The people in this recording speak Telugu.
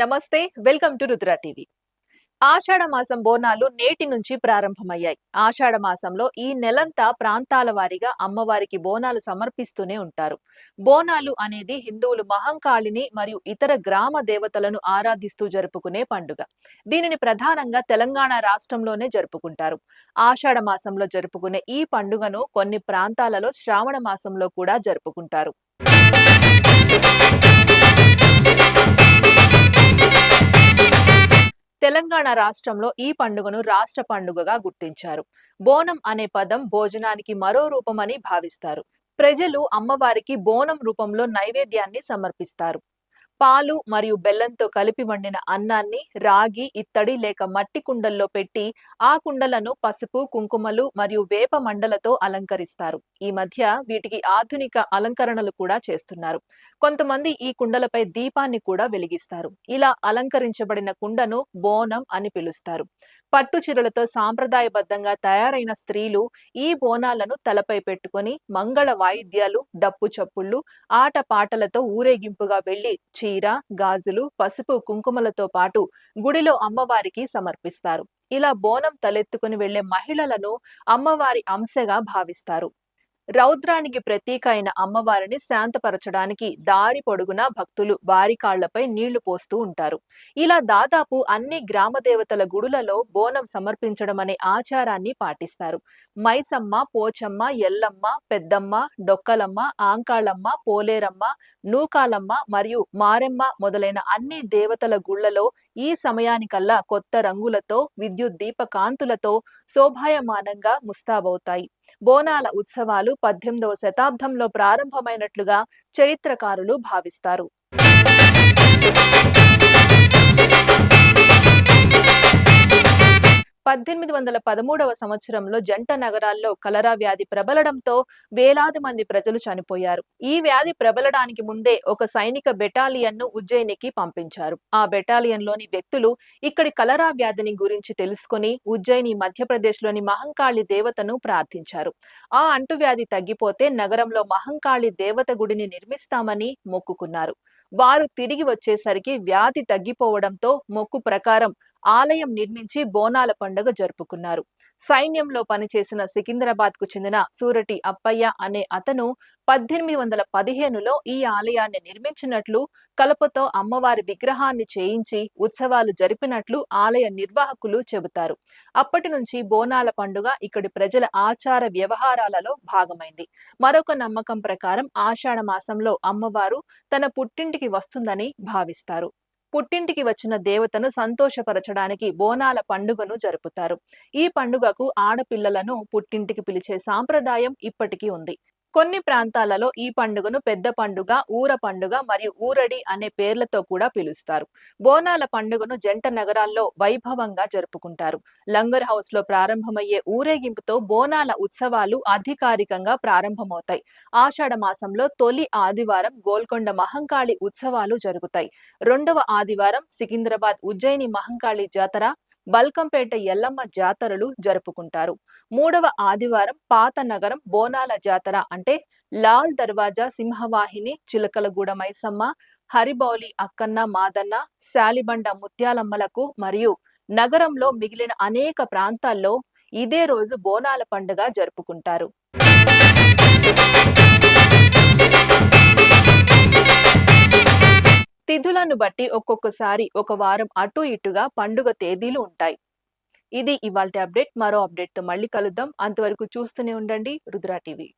నమస్తే వెల్కమ్ టు రుద్ర టీవీ. ఆషాఢ మాసం బోనాలు నేటి నుంచి ప్రారంభమయ్యాయి. ఆషాఢ మాసంలో ఈ నెలంతా ప్రాంతాల వారీగా అమ్మవారికి బోనాలు సమర్పిస్తూనే ఉంటారు. బోనాలు అనేది హిందువులు మహంకాళిని మరియు ఇతర గ్రామ దేవతలను ఆరాధిస్తూ జరుపుకునే పండుగ. దీనిని ప్రధానంగా తెలంగాణ రాష్ట్రంలోనే జరుపుకుంటారు. ఆషాఢ మాసంలో జరుపుకునే ఈ పండుగను కొన్ని ప్రాంతాలలో శ్రావణ మాసంలో కూడా జరుపుకుంటారు. తెలంగాణ రాష్ట్రంలో ఈ పండుగను రాష్ట్ర పండుగగా గుర్తించారు. బోనం అనే పదం భోజనానికి మరో రూపమని భావిస్తారు. ప్రజలు అమ్మవారికి బోనం రూపంలో నైవేద్యాన్ని సమర్పిస్తారు. పాలు మరియు బెల్లంతో కలిపి వండిన అన్నాన్ని రాగి ఇత్తడి లేక మట్టి కుండల్లో పెట్టి ఆ కుండలను పసుపు కుంకుమలు మరియు వేప మండలతో అలంకరిస్తారు. ఈ మధ్య వీటికి ఆధునిక అలంకరణలు కూడా చేస్తున్నారు. కొంతమంది ఈ కుండలపై దీపాన్ని కూడా వెలిగిస్తారు. ఇలా అలంకరించబడిన కుండను బోనం అని పిలుస్తారు. పట్టు చీరలతో సాంప్రదాయబద్ధంగా తయారైన స్త్రీలు ఈ బోనాలను తలపై పెట్టుకుని మంగళ వాయిద్యాలు డప్పు చప్పుళ్ళు ఆట పాటలతో ఊరేగింపుగా వెళ్ళి చీర గాజులు పసుపు కుంకుమలతో పాటు గుడిలో అమ్మవారికి సమర్పిస్తారు. ఇలా బోనం తలెత్తుకుని వెళ్ళే మహిళలను అమ్మవారి అంశగా భావిస్తారు. రౌద్రానికి ప్రతీక అయిన అమ్మవారిని శాంతపరచడానికి దారి పొడుగునా భక్తులు వారి కాళ్ళపై నీళ్ళు పోస్తూ ఉంటారు. ఇలా దాదాపు అన్ని గ్రామ దేవతల గుడులలో బోనం సమర్పించడం అనే ఆచారాన్ని పాటిస్తారు. మైసమ్మ పోచమ్మ ఎల్లమ్మ పెద్దమ్మ డొక్కలమ్మ ఆంకాళమ్మ పోలేరమ్మ నూకాలమ్మ మరియు మారెమ్మ మొదలైన అన్ని దేవతల గుళ్ళలో ఈ సమయానికల్లా కొత్త రంగులతో విద్యుత్ దీప కాంతులతో శోభాయమానంగా ముస్తాబవుతాయి. బోనాల ఉత్సవాలు పద్దెనిమిదవ శతాబ్దంలో ప్రారంభమైనట్లుగా చరిత్రకారులు భావిస్తారు. పద్దెనిమిది వందల పదమూడవ సంవత్సరంలో జంట నగరాల్లో కలరా వ్యాధి ప్రబలడంతో వేలాది మంది ప్రజలు చనిపోయారు. ఈ వ్యాధి ప్రబలడానికి ముందే ఒక సైనిక బెటాలియన్ను ఉజ్జయినికి పంపించారు. ఆ బెటాలియన్లోని వ్యక్తులు ఇక్కడి కలరా వ్యాధిని గురించి తెలుసుకుని ఉజ్జయిని మధ్యప్రదేశ్లోని మహంకాళి దేవతను ప్రార్థించారు. ఆ అంటువ్యాధి తగ్గిపోతే నగరంలో మహంకాళి దేవత గుడిని నిర్మిస్తామని మొక్కుకున్నారు. వారు తిరిగి వచ్చేసరికి వ్యాధి తగ్గిపోవడంతో మొక్కు ప్రకారం ఆలయం నిర్మించి బోనాల పండుగ జరుపుకున్నారు. సైన్యంలో పనిచేసిన సికింద్రాబాద్కు చెందిన సూరటి అప్పయ్య అనే అతను పద్దెనిమిది వందల పదిహేనులో ఈ ఆలయాన్ని నిర్మించినట్లు కలపతో అమ్మవారి విగ్రహాన్ని చేయించి ఉత్సవాలు జరిపినట్లు ఆలయ నిర్వాహకులు చెబుతారు. అప్పటి నుంచి బోనాల పండుగ ఇక్కడి ప్రజల ఆచార వ్యవహారాలలో భాగమైంది. మరొక నమ్మకం ప్రకారం ఆషాఢ మాసంలో అమ్మవారు తన పుట్టింటికి వస్తుందని భావిస్తారు. పుట్టింటికి వచ్చిన దేవతను సంతోషపరచడానికి బోనాల పండుగను జరుపుతారు. ఈ పండుగకు ఆడపిల్లలను పుట్టింటికి పిలిచే సాంప్రదాయం ఇప్పటికీ ఉంది. కొన్ని ప్రాంతాలలో ఈ పండుగను పెద్ద పండుగ ఊర పండుగ మరియు ఊరడి అనే పేర్లతో కూడా పిలుస్తారు. బోనాల పండుగను జంట నగరాల్లో వైభవంగా జరుపుకుంటారు. లంగర్ హౌస్లో ప్రారంభమయ్యే ఊరేగింపుతో బోనాల ఉత్సవాలు అధికారికంగా ప్రారంభమవుతాయి. ఆషాఢ మాసంలో తొలి ఆదివారం గోల్కొండ మహంకాళి ఉత్సవాలు జరుగుతాయి. రెండవ ఆదివారం సికింద్రాబాద్ ఉజ్జయిని మహంకాళి జాతర బల్కంపేట ఎల్లమ్మ జాతరలు జరుపుకుంటారు. మూడవ ఆదివారం పాత నగరం బోనాల జాతర అంటే లాల్ దర్వాజా సింహవాహిని చిలకలగూడ మైసమ్మ హరిబౌలి అక్కన్న మాదన్న శాలిబండ ముత్యాలమ్మలకు మరియు నగరంలో మిగిలిన అనేక ప్రాంతాల్లో ఇదే రోజు బోనాల పండుగ జరుపుకుంటారు. సీజన్ను బట్టి ఒక్కొక్కసారి ఒక వారం అటు ఇటుగా పండుగ తేదీలు ఉంటాయి. ఇది ఇవాళ అప్డేట్. మరో అప్డేట్తో మళ్ళీ కలుద్దాం. అంతవరకు చూస్తూనే ఉండండి. రుద్రా టీవీ.